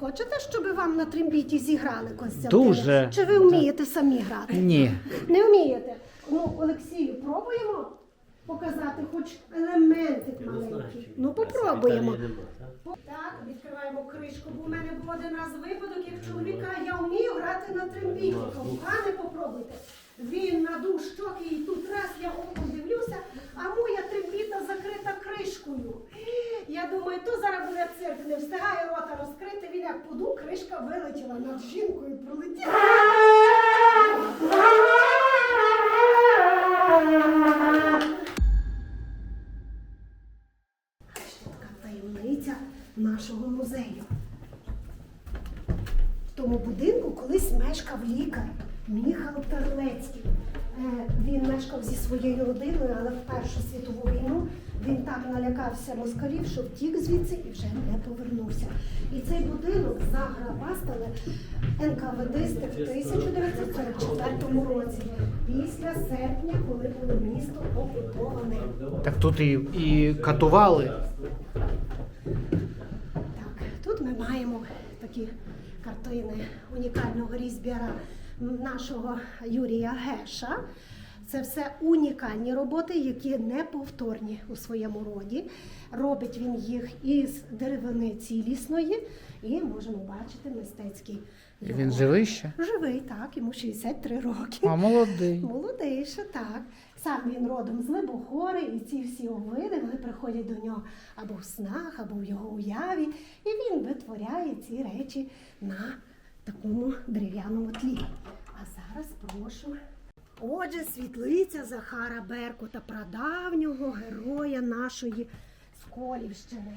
Хочете, щоб вам на трембіті зіграли Костянтине? Дуже. Чи ви вмієте самі грати? Ні. Не вмієте? Ну, Олексію, пробуємо показати хоч елементик маленький. Ну, попробуємо. Так, відкриваємо кришку, бо в мене був один раз випадок, як чоловіка, я вмію грати на трембіті. А попробуйте. Він надув щоки і тут раз я оком дивлюся, а моя трембіта закрита кришкою. Я думаю, то зараз буде цирк, не встигає рота розкрити, він як поду, кришка вилетіла над жінкою, пролетіла. Ще така таємниця нашого музею. В тому будинку колись мешкав лікар Міхал Терлецький. Е, Він мешкав зі своєю родиною, але в Першу світову війну він так налякався москалів, що втік звідси і вже не повернувся. І цей будинок заграбастали НКВДисти в 1944 році, після серпня, коли було місто окуповане. Так тут і, і катували. Так, тут ми маємо такі картини унікального різьбяра нашого Юрія Геша. Це все унікальні роботи, які неповторні у своєму роді. Робить він їх із деревини цілісної, і можемо бачити мистецький. І. Він живий ще? Живий, так, йому 63 роки. А молодий. Молодий ще так. Сам він родом з Лебохори, і ці всі овиди вони приходять до нього або в снах, або в його уяві, і він витворяє ці речі на такому дерев'яному тлі. А зараз прошу. Отже, світлиця Захара Беркута, прадавнього героя нашої Сколівщини.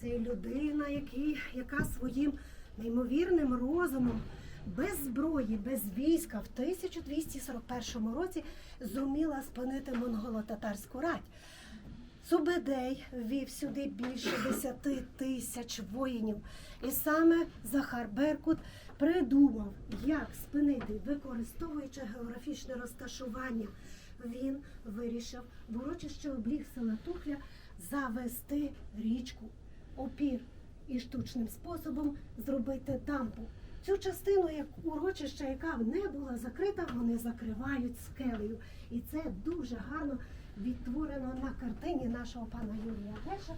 Це людина, який, яка своїм неймовірним розумом, без зброї, без війська в 1241 році зуміла спинити монголо-татарську рать. Субедей ввів сюди більше 10 тисяч воїнів. І саме Захар Беркут придумав, як спинити, використовуючи географічне розташування. Він вирішив урочище обліг села Тухля завести річку опір і штучним способом зробити дамбу. Цю частину як урочища, яка не була закрита, вони закривають скелею. І це дуже гарно відтворено на картині нашого пана Юрія Геша.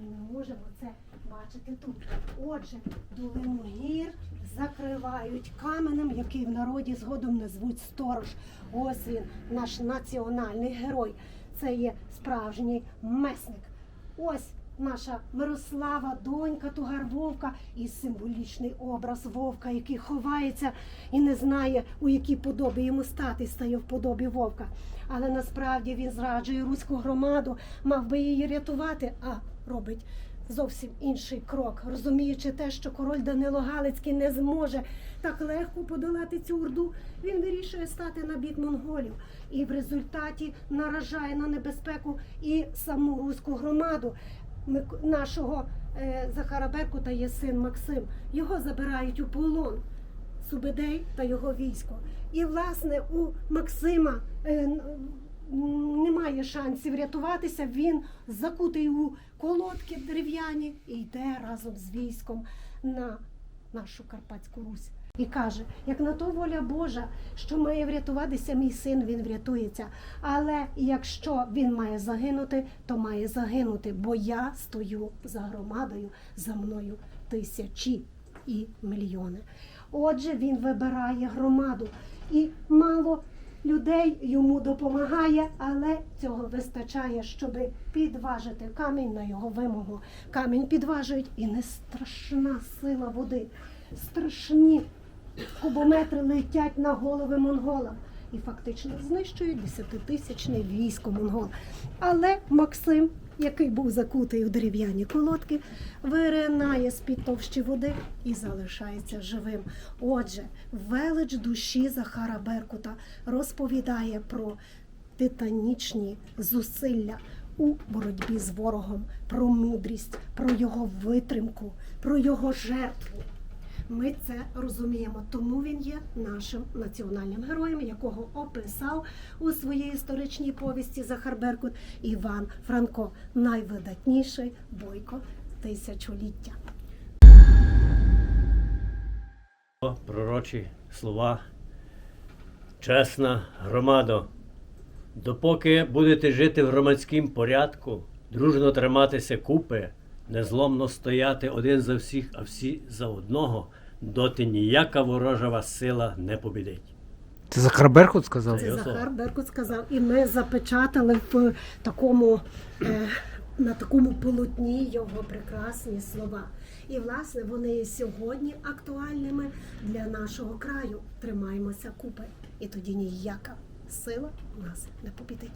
І ми можемо це бачити тут. Отже, долину гір закривають каменем, який в народі згодом назвуть сторож. Ось він, наш національний герой. Це є справжній месник. Ось наша Мирослава, донька Тугар Вовка і символічний образ Вовка, який ховається і не знає, у якій подобі йому стати, стає в подобі Вовка. Але насправді він зраджує руську громаду, мав би її рятувати, а робить зовсім інший крок, розуміючи те, що король Данило Галицький не зможе так легко подолати цю орду, він вирішує стати на бік монголів і в результаті наражає на небезпеку і саму руську громаду. Нашого е, Захара Беркута є син Максим. Його забирають у полон. Субедей та його військо. І власне у Максима е, немає шансів рятуватися. Він закутий у колодки дерев'яні і йде разом з військом на нашу Карпатську Русь. І каже: як на то воля Божа, що має врятуватися мій син, він врятується. Але якщо він має загинути, то має загинути, бо я стою за громадою, за мною тисячі і мільйони. Отже, він вибирає громаду, і мало людей йому допомагає, але цього вистачає, щоб підважити камінь на його вимогу. Камінь підважують, і не страшна сила води, страшні кубометри летять на голови монголам. І фактично знищують десятитисячне військо монгол. Але Максим, який був закутий у дерев'яні колодки, виринає з-під товщі води і залишається живим. Отже, велич душі Захара Беркута розповідає про титанічні зусилля у боротьбі з ворогом, про мудрість, про його витримку, про його жертву. Ми це розуміємо, тому він є нашим національним героєм, якого описав у своїй історичній повісті Захар Беркут Іван Франко, найвидатніший бойко тисячоліття. пророчі слова. Чесна громадо, допоки будете жити в громадському порядку, дружно триматися купи, незломно стояти один за всіх, а всі за одного, доти ніяка ворожа вас сила не побідить. Це Захар Беркут сказав? Це Це Захар. Беркут сказав, і ми запечатали в такому, е, на такому полотні його прекрасні слова. І, власне, вони є сьогодні актуальними для нашого краю. Тримаємося купи, і тоді ніяка сила нас не побідить.